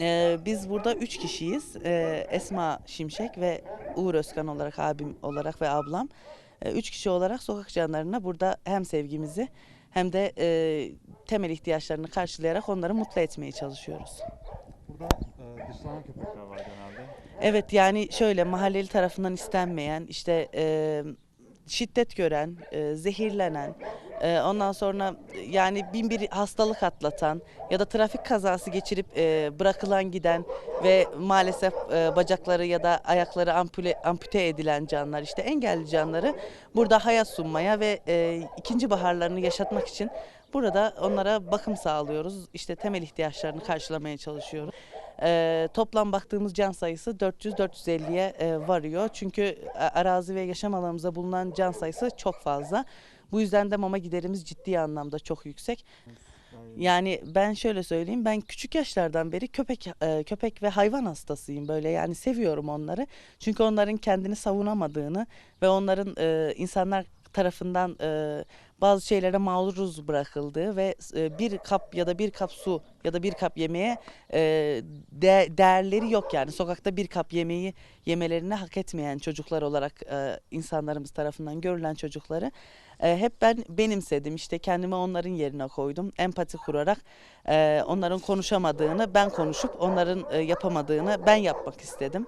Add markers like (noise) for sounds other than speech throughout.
Ee, biz burada üç kişiyiz. Ee, Esma Şimşek ve Uğur Özkan olarak abim olarak ve ablam. Ee, üç kişi olarak sokak canlarına burada hem sevgimizi hem de e, temel ihtiyaçlarını karşılayarak onları mutlu etmeye çalışıyoruz. Dışlanan köpekler var genelde. Evet yani şöyle mahalleli tarafından istenmeyen işte e, şiddet gören, e, zehirlenen, e, ondan sonra yani bin bir hastalık atlatan ya da trafik kazası geçirip e, bırakılan giden ve maalesef e, bacakları ya da ayakları ampule, ampute edilen canlar işte engelli canları burada hayat sunmaya ve e, ikinci baharlarını yaşatmak için burada onlara bakım sağlıyoruz. İşte temel ihtiyaçlarını karşılamaya çalışıyoruz. Ee, toplam baktığımız can sayısı 400-450'ye e, varıyor. Çünkü a- arazi ve yaşam alanımızda bulunan can sayısı çok fazla. Bu yüzden de mama giderimiz ciddi anlamda çok yüksek. Yani ben şöyle söyleyeyim ben küçük yaşlardan beri köpek e, köpek ve hayvan hastasıyım böyle yani seviyorum onları. Çünkü onların kendini savunamadığını ve onların e, insanlar tarafından e, bazı şeylere maruz bırakıldığı ve e, bir kap ya da bir kap su ya da bir kap yemeğe e, de- değerleri yok yani. Sokakta bir kap yemeği yemelerini hak etmeyen çocuklar olarak e, insanlarımız tarafından görülen çocukları hep ben benimsedim. İşte kendimi onların yerine koydum. Empati kurarak onların konuşamadığını ben konuşup onların yapamadığını ben yapmak istedim.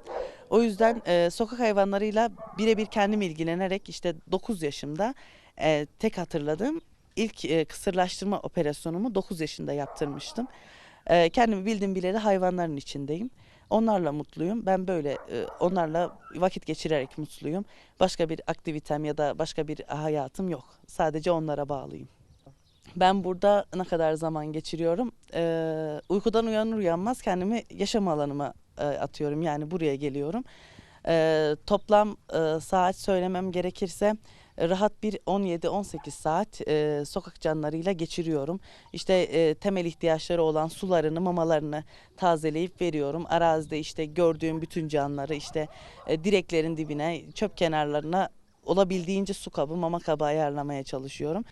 O yüzden sokak hayvanlarıyla birebir kendim ilgilenerek işte 9 yaşımda e, tek hatırladığım ilk e, kısırlaştırma operasyonumu 9 yaşında yaptırmıştım. E, kendimi bildim bileli hayvanların içindeyim. Onlarla mutluyum. Ben böyle e, onlarla vakit geçirerek mutluyum. Başka bir aktivitem ya da başka bir hayatım yok. Sadece onlara bağlıyım. Ben burada ne kadar zaman geçiriyorum? Ee, uykudan uyanır uyanmaz kendimi yaşam alanıma e, atıyorum. Yani buraya geliyorum. Ee, toplam e, saat söylemem gerekirse rahat bir 17-18 saat e, sokak canlarıyla geçiriyorum. İşte e, temel ihtiyaçları olan sularını, mamalarını tazeleyip veriyorum. Arazide işte gördüğüm bütün canları işte e, direklerin dibine, çöp kenarlarına olabildiğince su kabı, mama kabı ayarlamaya çalışıyorum.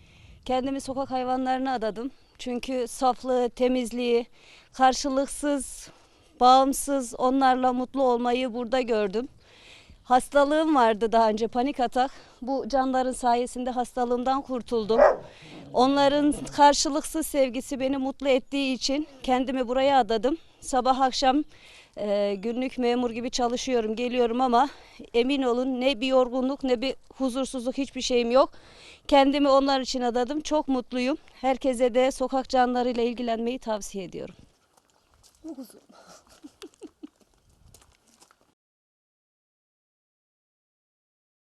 Kendimi sokak hayvanlarına adadım. Çünkü saflığı, temizliği, karşılıksız, bağımsız onlarla mutlu olmayı burada gördüm. Hastalığım vardı daha önce panik atak. Bu canların sayesinde hastalığımdan kurtuldum. Onların karşılıksız sevgisi beni mutlu ettiği için kendimi buraya adadım. Sabah akşam e, günlük memur gibi çalışıyorum, geliyorum ama emin olun ne bir yorgunluk ne bir huzursuzluk hiçbir şeyim yok. Kendimi onlar için adadım. Çok mutluyum. Herkese de sokak canlarıyla ilgilenmeyi tavsiye ediyorum. (laughs)